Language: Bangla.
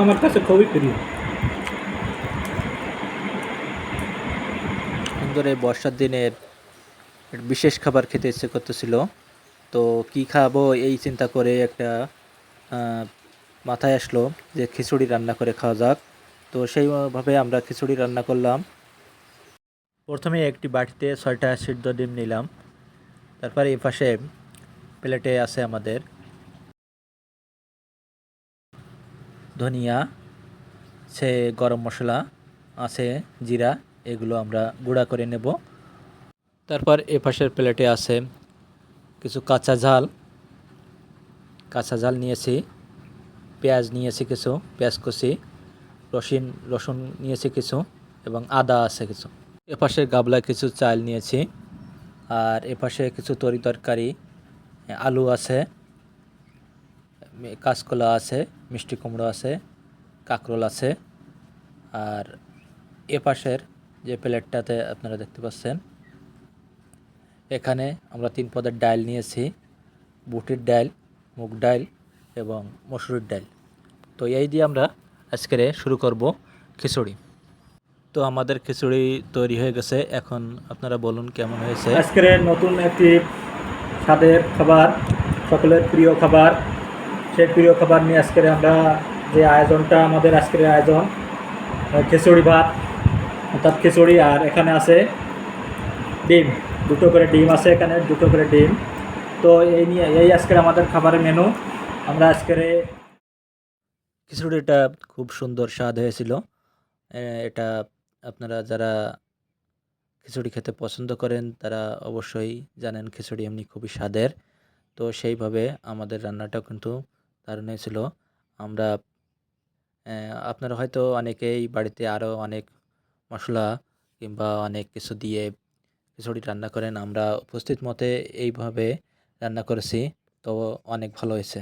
আমার কাছে খুবই প্রিয়। সুন্দর এই বর্ষার দিনে বিশেষ খাবার খেতে ইচ্ছে করতেছিল। তো কি খাব এই চিন্তা করে একটা মাথায় আসলো যে খিচুড়ি রান্না করে খাওয়া যাক। তো সেইভাবে আমরা খিচুড়ি রান্না করলাম। প্রথমে একটি বাটিতে ছয়টা সিদ্ধ ডিম নিলাম। তারপরে এই পাশে প্লেটে আছে আমাদের ধনিয়া, সে গরম মশলা, আছে জিরা, এগুলো আমরা গুঁড়া করে নেব। তারপর এ পাশের প্লেটে আছে কিছু কাঁচা ঝাল। কাঁচা ঝাল নিয়েছি, পেঁয়াজ নিয়েছি কিছু, পেঁয়াজ কুচি, রসুন রসুন নিয়েছি কিছু এবং আদা আছে কিছু। এ পাশের গাবলায় কিছু চাল নিয়েছি আর এ পাশে কিছু তরি তরকারি, আলু আছে। কাঁচকলা আছে, মিষ্টি কুমড়ো আছে, কাঁকরোল আছে। আর এ পাশের যে প্লেটটাতে আপনারা দেখতে পাচ্ছেন, এখানে আমরা তিন পদের ডাল নিয়েছি, বুটির ডাল মুগ ডাল এবং মসুরির ডাল তো এই দিয়ে আমরা আজকের শুরু করব খিচুড়ি। তো আমাদের খিচুড়ি তৈরি হয়ে গেছে, এখন আপনারা বলুন কেমন হয়েছে। আজকের নতুন একটি স্বাদের খাবার, সকলের প্রিয় খাবার। সেই প্রিয় খাবার নিয়ে আজকের আমরা যে আয়োজনটা, আমাদের আজকের আয়োজন খিচুড়ি ভাত, অর্থাৎ খিচুড়ি, আর এখানে আছে ডিম। দুটো করে ডিম আছে এখানে, দুটো করে ডিম। তো এই নিয়ে, এই আজকের আমাদের খাবারের মেনু আমরা আজকের খিচুড়িটা খুব সুন্দর স্বাদ হয়েছিল। এটা আপনারা যারা খিচুড়ি খেতে পছন্দ করেন, তারা অবশ্যই জানেন খিচুড়ি এমনি খুবই স্বাদের। তো সেইভাবে আমাদের রান্নাটাও কিন্তু দারুণ হয়েছিল আমরা আপনারা হয়তো অনেকেই বাড়িতে আরও অনেক মশলা কিংবা অনেক কিছু দিয়ে খিচুড়ি রান্না করেন, আমরা উপস্থিত মতে এইভাবে রান্না করেছি, তো অনেক ভালো হয়েছে।